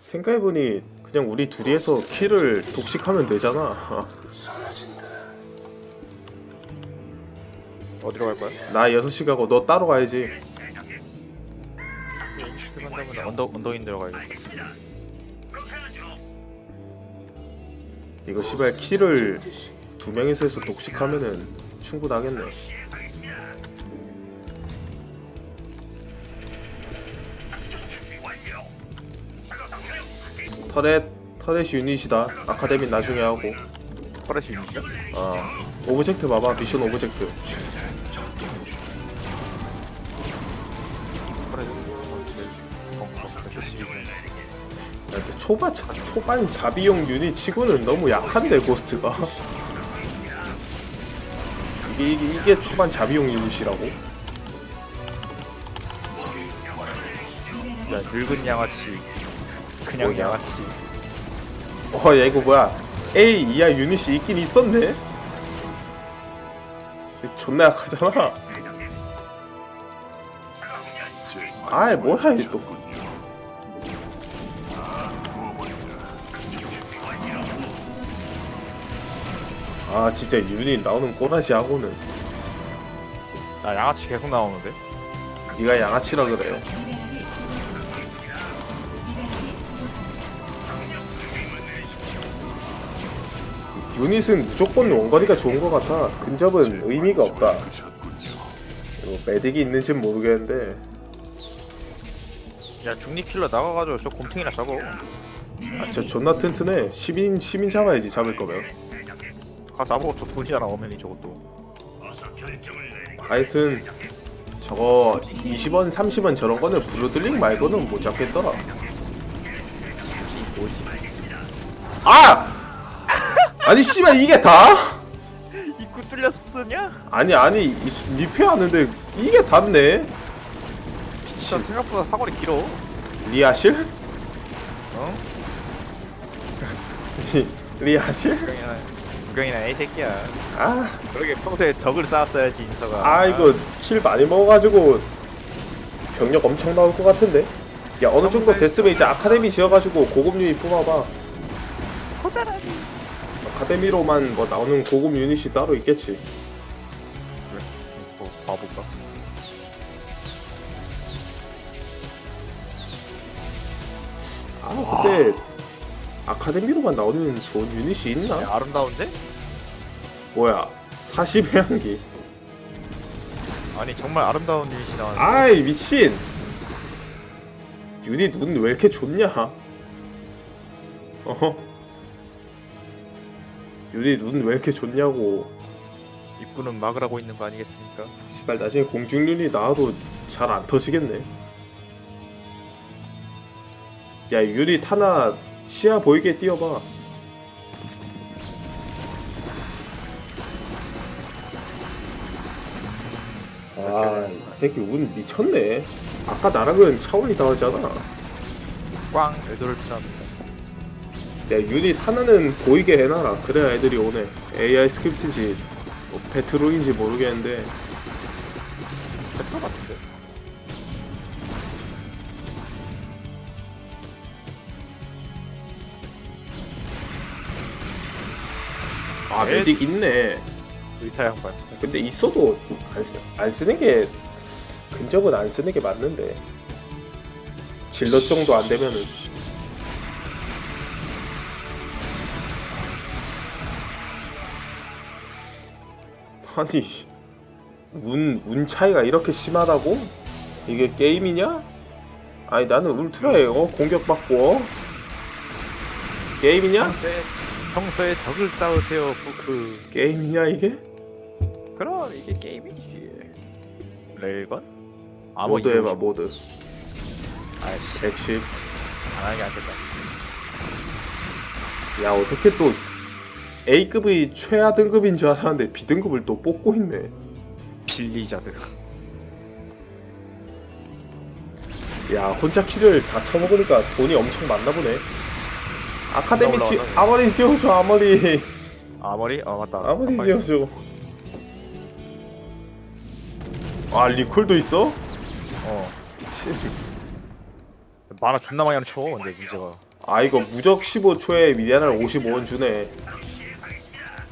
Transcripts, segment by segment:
생각해보니 그냥 우리 둘이서 킬을 독식하면 되잖아. 어디로 갈 거야? 나 6시 가고 너 따로 가야지. 언덕 언덕인 데로 가야겠다. 이거 씨발 킬을 두 명이서 해서 독식하면은 충분하겠네. 터렛 터렛 유닛이다. 아카데미 나중에 하고. 퍼레시 유니까? 어 오브젝트 봐봐 미션 오브젝트. 야, 근데 초반 자, 초반 자비용 유닛 치고는 너무 약한데 고스트가. 이게 이게, 이게 초반 자비용 유닛이라고? 야 늙은 양아치. 그냥 뭐냐? 양아치. 어, 야 이거 뭐야? A 이하 유닛이 있긴 있었네. 존나 약하잖아. 아이 뭐야 이 또. 아 진짜 유닛 나오는 꼬라지 하고는 나 양아치 계속 나오는데? 네가 양아치라 그래. 유닛은 무조건 원거리가 좋은 것 같아. 근접은 의미가 없다. 뭐 매딕이 있는지는 모르겠는데 야 중립킬러 나가가지고 저 곰탱이나 잡어. 아, 저 존나 튼튼해. 시민 시민 잡아야지 잡을 거면. 가서 아무것도 저 돈이잖아 어머니 저것도. 하여튼 저거 20원 30원 저런 거는 블루들링 말고는 못 잡겠더라. 뭐지? 아! 아니 씨발 이게 다? 입구 뚫렸으냐? 아니 아니 이 수- 리페어하는데 이게 닿네? 진짜 생각보다 사거리 길어. 리아실? 어? 리아실? 구경이나 구경이나 애 새끼야. 아, 그러게 평소에 덕을 쌓았어야지 인서가. 아 이거 킬 많이 먹어가지고 병력 엄청 나올 것 같은데? 야 어느 정도 됐으면 이제 아카데미 지어가지고 고급 유닛 뽑아봐 호자라니. 아카데미로만 뭐 나오는 고급 유닛이 따로 있겠지 그래. 뭐 봐볼까? 아 근데 아카데미로만 나오는 좋은 유닛이 있나? 야, 아름다운데? 뭐야 40회향기 아니 정말 아름다운 유닛이 나왔는데. 아이 미친 유닛 눈 왜 이렇게 좋냐 어허 유닛 눈왜 이렇게 좋냐고. 입구는 막으라고 있는 거 아니겠습니까? 시발 나중에 공중 유닛 나와도 잘 안 터지겠네. 야 유닛 하나 시야 보이게 띄워봐. 아 이 새끼 운 미쳤네. 아까 나랑은 차원이 다르잖아. 꽝 애도를 필요합니다. 야 유닛 하나는 보이게 해놔라 그래야 애들이 오네 AI 스크립트인지 뭐 배트로인지 모르겠는데 패터 같은데. 아 에? 메딕 있네 의사 양반. 근데 있어도 안, 쓰, 안 쓰는 게 근접은 안 쓰는 게 맞는데 질럿 정도 안 되면은 아니 운, 운 차이가 이렇게 심하다고? 이게 게임이냐? 아니 나는 울트라에 어 공격받고 어? 게임이냐? 평소에 평소에 덕을 쌓으세요 부크. 게임이냐 이게? 그럼 이게 게임이지. 레일건? 아뭐 모드 해봐 모드 아이씨 110 안 하게 안 된다. 야 어떻게 또 A급이 최하 등급인 줄 알았는데 B등급을 또 뽑고 있네 빌리자드. 야 혼자 키를 다 쳐먹으니까 돈이 엄청 많나 보네 아카데미 올라와, 지 올라와. 아머리 지어줘 아머리 아머리? 어 맞다. 아머리 깜빡이. 지어줘 아 리콜도 있어? 어. 미친. 만화 존나 많이 안 쳐. 근데 문제가 아 이거 무적 15초에 미네랄 55원 주네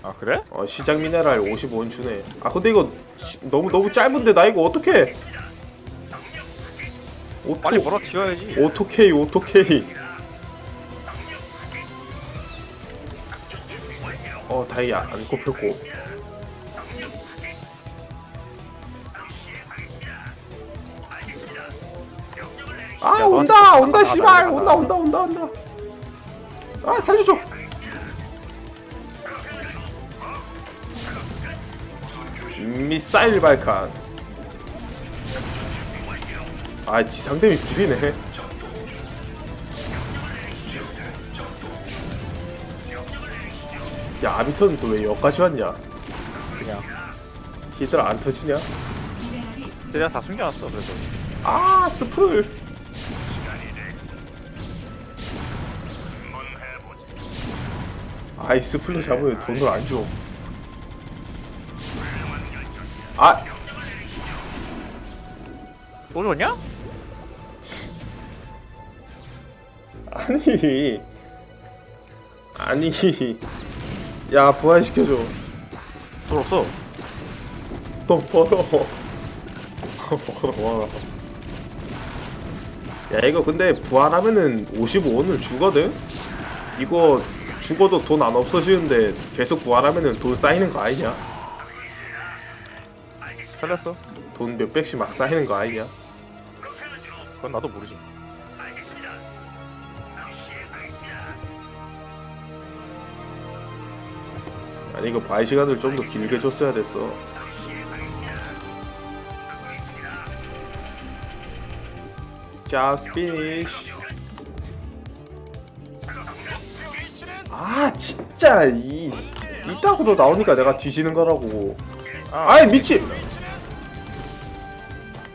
아 그래? 어 시작 미네랄 55원 주네. 아 근데 이거 시- 너무 너무 짧은데 나 이거 어떡해? 오토, 빨리 멀어 튀어야지. 오토케이 오토케이. 어 다행히 안 안 꼽혔고. 아 야, 온다 온다 나가, 씨발. 나가, 온다 온다 온다 온다. 아 살려줘 미사일 발칸. 아 지상댐이 구리네. 야 아비턴 또왜 여기까지 왔냐? 그냥. 히들 안 터지냐? 내가 다 숨겨놨어 그래서 아 스플! 아이 스플로 잡으면 돈을 안 줘 아. 또 줬냐? 아니. 아니. 야 부활시켜줘. 돈 없어. 돈 벌어. 벌어. 야 이거 근데 부활하면은 55원을 주거든? 이거 죽어도 돈 안 없어지는데 계속 부활하면은 돈 쌓이는 거 아니냐? 살렸어. 돈 몇백씩 막 쌓이는 거 아니냐? 그건 나도 모르지. 아니 이거 부활 시간을 좀 더 길게 줬어야 됐어. Finish 아 진짜. 이 이따구로 나오니까 내가 뒤지는 거라고. 아 아이 미친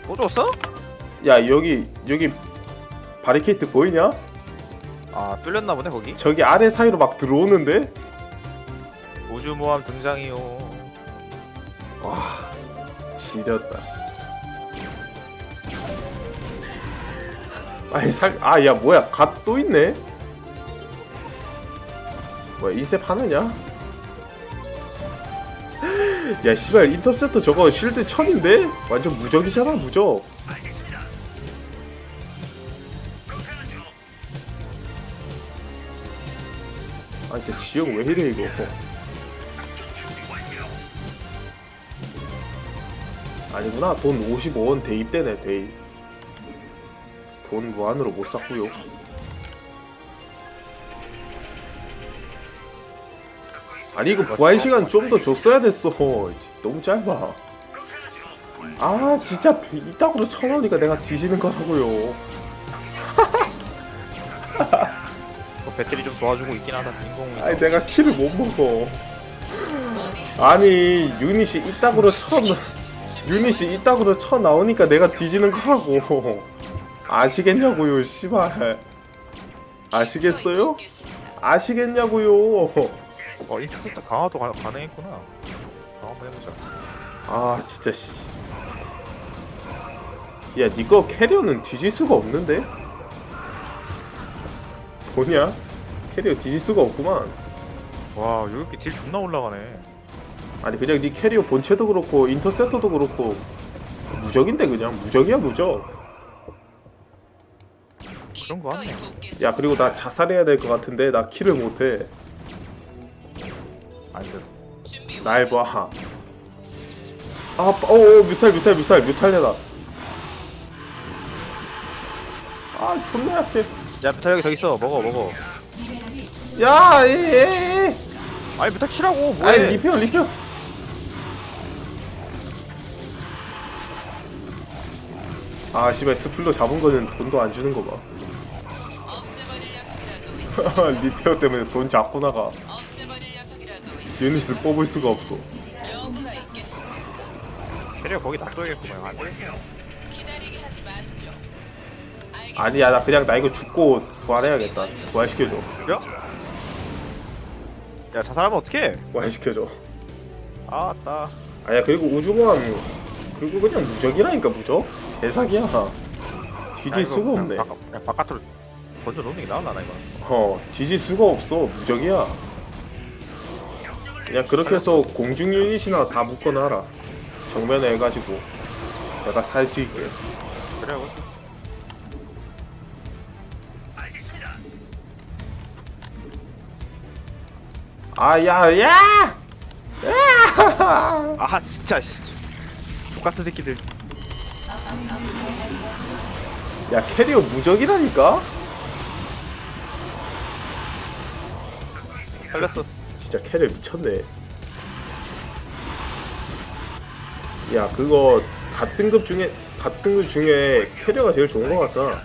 또 줬어? 야 여기 여기 바리케이트 보이냐? 아 뚫렸나 보네 거기? 저기 아래 사이로 막 들어오는데? 우주모함 등장이요. 와 지렸다. 아니 살아야 뭐야 갓 또 있네? 뭐야 인셉 하느냐 야 씨발 인터셉터 저거 실드 천인데? 완전 무적이잖아 무적. 아 진짜 지형 왜 이래 이거? 아니구나. 돈 55원 대입되네 대입. 돈 무한으로 못 샀구요 아니 이거 부활 시간 좀 더 줬어야 됐어. 너무 짧아. 아 진짜 이따구로 천 원이니까 내가 뒤지는 거라고요. 그 배터리 좀 도와주고 있긴 하다 인공위성 아니 내가 키를 못 먹어. 아니 유닛이 이따구로 쳐 유닛이 이따구로 쳐 나오니까 내가 뒤지는 거라고. 아시겠냐고요 씨발. 아시겠어요? 아시겠냐고요 어 인터셉터 강화도 가, 가능했구나. 강화 한번 해보자. 아 진짜 씨. 야 니거 캐리어는 뒤질 수가 없는데? 뭐냐? 캐리어 뒤질 수가 없구만. 와 이렇게 딜 존나 올라가네. 아니 그냥 니 캐리어 본체도 그렇고 인터셉터도 그렇고 무적인데 그냥? 무적이야 무적. 그런 거 같네 야 그리고 나 자살해야 될 것 같은데 나 킬을 못해 안 들어 날 봐. 아, 어어 뮤탈 뮤탈 뮤탈 뮤탈내다. 아 존나 약해. 야 메탈 여기 더 있어 먹어 먹어 야, 예, 예, 예. 아니 메탈 치라고 뭐해 아니 리페어 리페어. 아 씨발 스플로 잡은 거는 돈도 안 주는 거 봐. 리페어 때문에 돈 자꾸 나가. 유닛을 뽑을 수가 없어. 캐리어 거기 놔둬야겠구만 안. 알겠. 아니야 나 그냥 나 이거 죽고 부활해야겠다. 부활시켜줘. 야? 야 자살하면 어떡해 부활시켜줘. 아따 아야 그리고 우주공항 그리고 그냥 무적이라니까 무적? 대사기야 뒤질 수가 없네 바깥, 야, 바깥으로 번져 놓는 게 나을라나 이거 어 뒤질 수가 없어 무적이야 그냥 그렇게 해서 공중 유닛이나 다 묶어놔라. 정면에 해가지고 내가 살 수 있게. 그래 고 아야야! 아 진짜 씨. 똑같은 새끼들. 야 캐리어 무적이라니까? 살렸어 진짜 캐리어 미쳤네. 야 그거 갓등급 중에 갓등급 중에 캐리어가 제일 좋은 것 같다.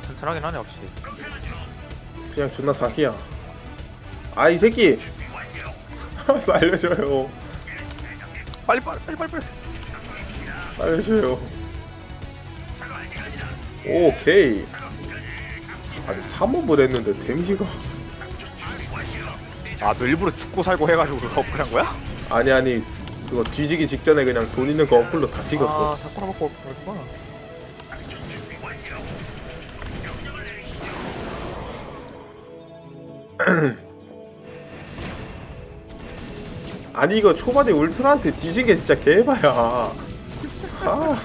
튼튼하긴 하네 확실히. 그냥 존나 사기야. 아 이 새끼! 살려줘요. 빨리 빨리 빨리 빨리 빨리 알려줘요. 오케이. 아니 3업을 했는데 데미지가 아 너 일부러 죽고 살고 해가지고 그거 업글한 거야? 아니 아니 그거 뒤지기 직전에 그냥 돈 있는 거 어플로 다 찍었어. 아 사쿠라 먹고 그랬구나 아니 이거 초반에 울트라한테 뒤진 게 진짜 개바야. 아.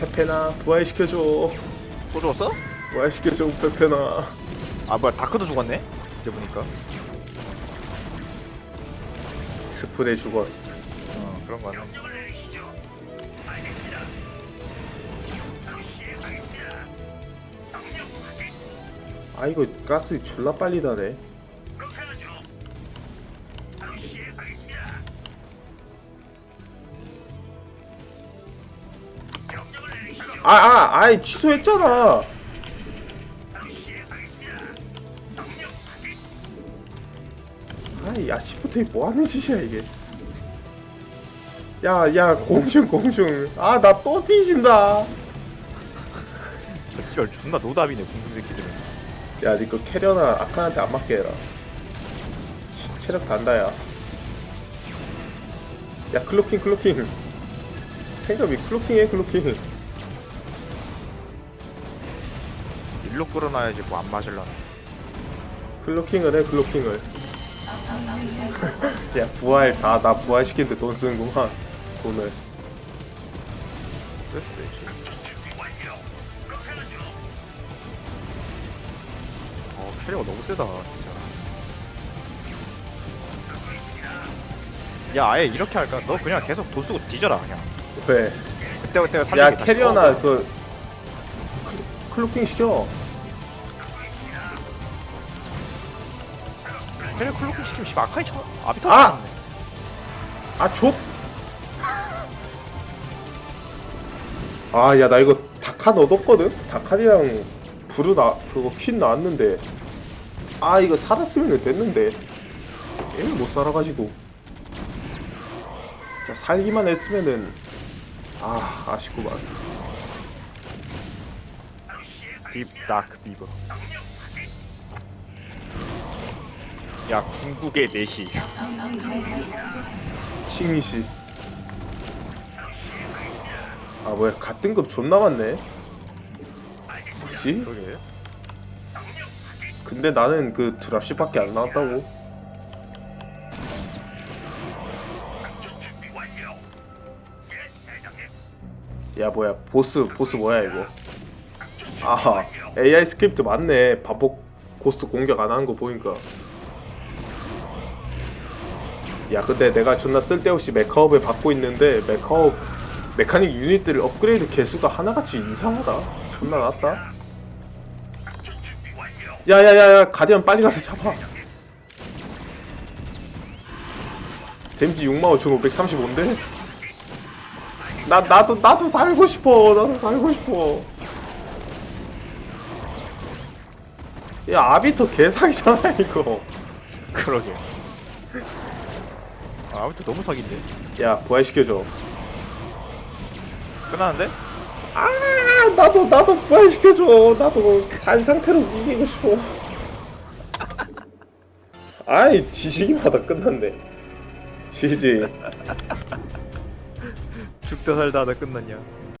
페페나 부활시켜줘. 또 죽었어? 부활시켜줘 페페나. 아 뭐야 다크도 죽었네? 이제 보니까 스프레 죽었어. 어 그런 거 같네 아 이거 가스 졸라 빨리 다네. 아, 아, 아이, 취소했잖아. 아이, 야, 시프트에 뭐 하는 짓이야, 이게. 야, 야, 공중, 공중. 아, 나 또 뒤진다. 저 씨발 존나 노답이네 공중 새끼들은 야, 니그 캐리어나 아칸한테 안 맞게 해라. 치- 체력 단다 야. 야, 클로킹, 클로킹. 생각이 클로킹해, 클로킹. 일로 끌어놔야지 뭐 안 맞을라나 클로킹을 해, 클로킹을. 야, 부활, 다, 나 부활 시키는데 돈 쓰는구만. 돈을. 쓸 수도 있지 어 캐리어가 너무 세다 진짜 야 아예 이렇게 할까? 너 그냥 계속 돈 쓰고 뒤져라 그냥 왜? 그때그때 살리게 야, 다시 캐리어나 넣어. 그, 클- 클로킹 시켜. 캐리어 클로킹 시키면 씨발 아카이 쳐 아비터 아! 아! 아, 족! 아, 야, 나 이거 다칸 얻었거든? 다칸이랑 브루 나, 그거 퀸 나왔는데. 아, 이거 살았으면 됐는데. 게임을 못 살아가지고. 자, 살기만 했으면은. 아, 아쉽구만. 딥 다크 비버 야 궁극의 내시 싱이시. 아, 뭐야, 갓등급 존나 많네. 뭐지? 그러게 근데 나는 그 드랍십밖에 안 나왔다고. 야 뭐야 보스 보스 뭐야 이거? 아 AI 스크립트 맞네 반복 고스트 공격 안 하는 거 보니까. 야 근데 내가 존나 쓸데없이 메카업을 받고 있는데 메카업 메카닉 유닛들 업그레이드 개수가 하나같이 이상하다. 존나 낮다. 야야야야 가디언 빨리 가서 잡아 데미지 65,535인데? 나 나도 나도 살고 싶어 나도 살고 싶어 야 아비터 개사기잖아 이거 그러게 아 아무튼 너무 사기인데? 야 부활시켜줘. 끝나는데? 아 나도 나도 부활시켜줘. 나도 산 상태로 이기고 싶어. 아이 지지기마다 끝났네. 지지. 죽다 살다 하다 끝났냐